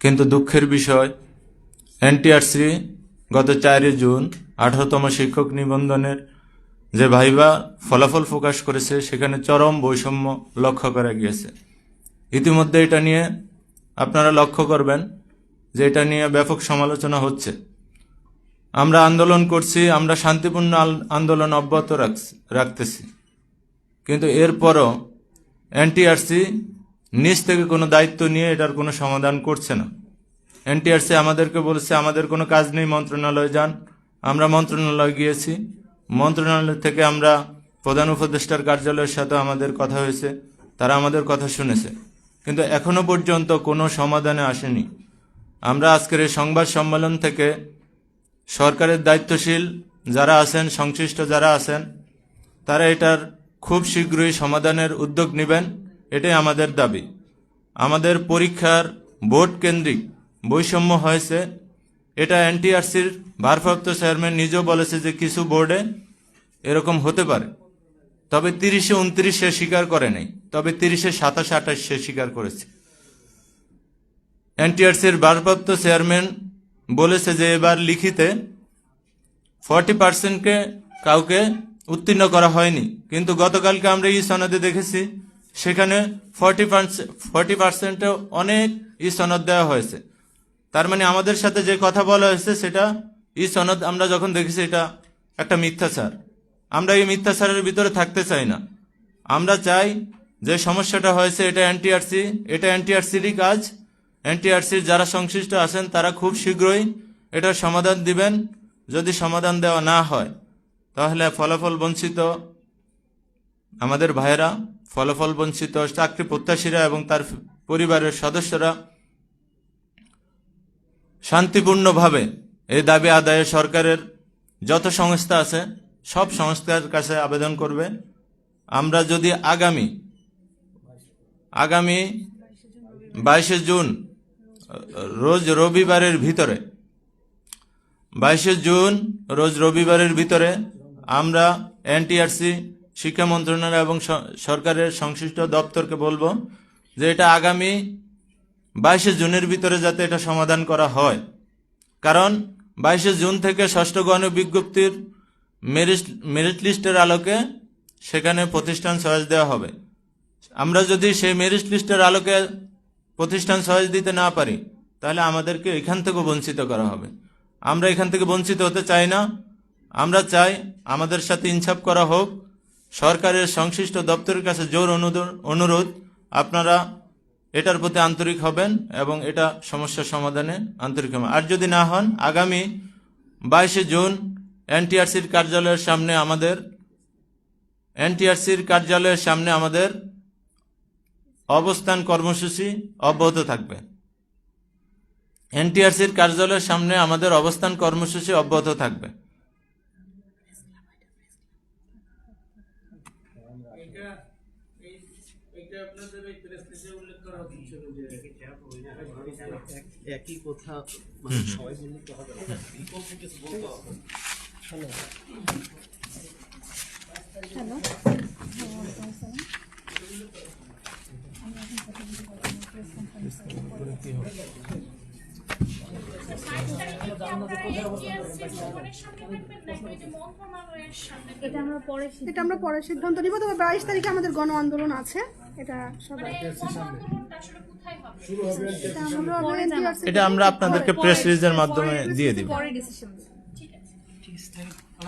কিন্তু দুঃখের বিষয়, এনটিআরসি গত চারই জুন আঠারোতম শিক্ষক নিবন্ধনের যে ভাইবা ফলাফল প্রকাশ করেছে, সেখানে চরম বৈষম্য লক্ষ্য করা গিয়েছে। ইতিমধ্যে এটা নিয়ে আপনারা লক্ষ্য করবেন যে এটা নিয়ে ব্যাপক সমালোচনা হচ্ছে। আমরা আন্দোলন করছি, আমরা শান্তিপূর্ণ আন্দোলন অব্যাহত রাখছি- রাখতেছি। কিন্তু এরপরও এনটিআরসি নিজ থেকে কোনো দায়িত্ব নিয়ে এটার কোনো সমাধান করছে না। এনটিআরসি আমাদেরকে বলেছে, আমাদের কোনো কাজ নেই, মন্ত্রণালয়ে যান। আমরা মন্ত্রণালয়ে গিয়েছি। মন্ত্রণালয় থেকে আমরা প্রধান উপদেষ্টার কার্যালয়ের সাথে আমাদের কথা হয়েছে, তারা আমাদের কথা শুনেছে। কিন্তু এখনও পর্যন্ত কোনো সমাধানে আসেনি। আমরা আজকের এই সংবাদ সম্মেলন থেকে সরকারের দায়িত্বশীল যারা আছেন, সংশ্লিষ্ট যারা আছেন, তারা এটার খুব শীঘ্রই সমাধানের উদ্যোগ নেবেন। এটাই আমাদের দাবি। আমাদের পরীক্ষার বোর্ড কেন্দ্রিক বৈষম্য হয়েছে। এটা এনটিআরসির ভারপ্রাপ্ত চেয়ারম্যান নিজেও বলেছে যে কিছু বোর্ডে এরকম হতে পারে। তবে তিরিশে উনত্রিশে স্বীকার করে নাই। তবে তিরিশে সাতাশ আঠাশ সে স্বীকার করেছে। এনটিআরসির ভারপ্রাপ্ত চেয়ারম্যান বলেছে যে এবার লিখিতে ফর্টি পার্সেন্টকে কাউকে উত্তীর্ণ করা হয়নি। কিন্তু গতকালকে আমরা ই সনদে দেখেছি সেখানে ফর্টি ফর্টি পার্সেন্টে অনেক ই সনদ দেওয়া হয়েছে। তার মানে আমাদের সাথে যে কথা বলা হয়েছে, সেটা ই সনদ আমরা যখন দেখেছি, এটা একটা মিথ্যাচার। আমরা এই মিথ্যাচারের ভিতরে থাকতে চাই না। আমরা চাই যে সমস্যাটা হয়েছে, এটা এনটিআরসি এটা এনটিআরসিরই কাজ। এনটিআরসির যারা সংশ্লিষ্ট আছেন, তারা খুব শীঘ্রই এটার সমাধান দিবেন। যদি সমাধান দেওয়া না হয়, তাহলে ফলাফল বঞ্চিত আমাদের ভাইয়েরা। ফলাফল বঞ্চিত চাকরি প্রত্যাশীরা এবং তার পরিবারের সদস্যরা শান্তিপূর্ণভাবে এই দাবি আদায়ে সরকারের যত সংস্থা আছে, সব সংস্থার কাছে আবেদন করবে। আমরা যদি আগামী আগামী বাইশে জুন, রোজ রবিবারের ভিতরে, বাইশে জুন, রোজ রবিবারের ভিতরে আমরা এনটিআরসি শিক্ষা মন্ত্রণালয় এবং সরকারের সংশ্লিষ্ট দপ্তরকে বলব যে এটা আগামী বাইশে জুনের ভিতরে যাতে এটা সমাধান করা হয়। কারণ বাইশে জুন থেকে ষষ্ঠ গণ বিজ্ঞপ্তির মেরিট মেরিট লিস্টের আলোকে সেখানে প্রতিষ্ঠান চয়েস দেওয়া হবে। আমরা যদি সেই মেরিট লিস্টের আলোকে প্রতিষ্ঠান চয়েস দিতে না পারি, তাহলে আমাদেরকে এখান থেকে বঞ্চিত করা হবে। আমরা এখান থেকে বঞ্চিত হতে চাই না। আমরা চাই আমাদের সাথে ইনসাফ করা হোক সরকারের সংশ্লিষ্ট দপ্তরের কাছে জোর অনুরোধ, আপনারা এটার প্রতি আন্তরিক হবেন এবং এটা সমস্যার সমাধানে আন্তরিক হবেন আর যদি না হন, আগামী বাইশে জুন এনটিআরসির কার্যালয়ের সামনে আমাদের এনটিআরসির কার্যালয়ের সামনে আমাদের অবস্থান কর্মসূচি অব্যাহত থাকবে। এনটিআরসির কার্যালয়ের সামনে আমাদের অবস্থান কর্মসূচি অব্যাহত থাকবে। একই কথা মানে সবাই বললে তো হবে পরে সিদ্ধান্ত এটা আমরা পরে সিদ্ধান্ত নিব তবে বাইশ তারিখে আমাদের গণ আন্দোলন আছে। এটা সবাই এটা আমরা আপনাদেরকে প্রেস রিলিজের মাধ্যমে দিয়ে দিব। ঠিক ডিসিশন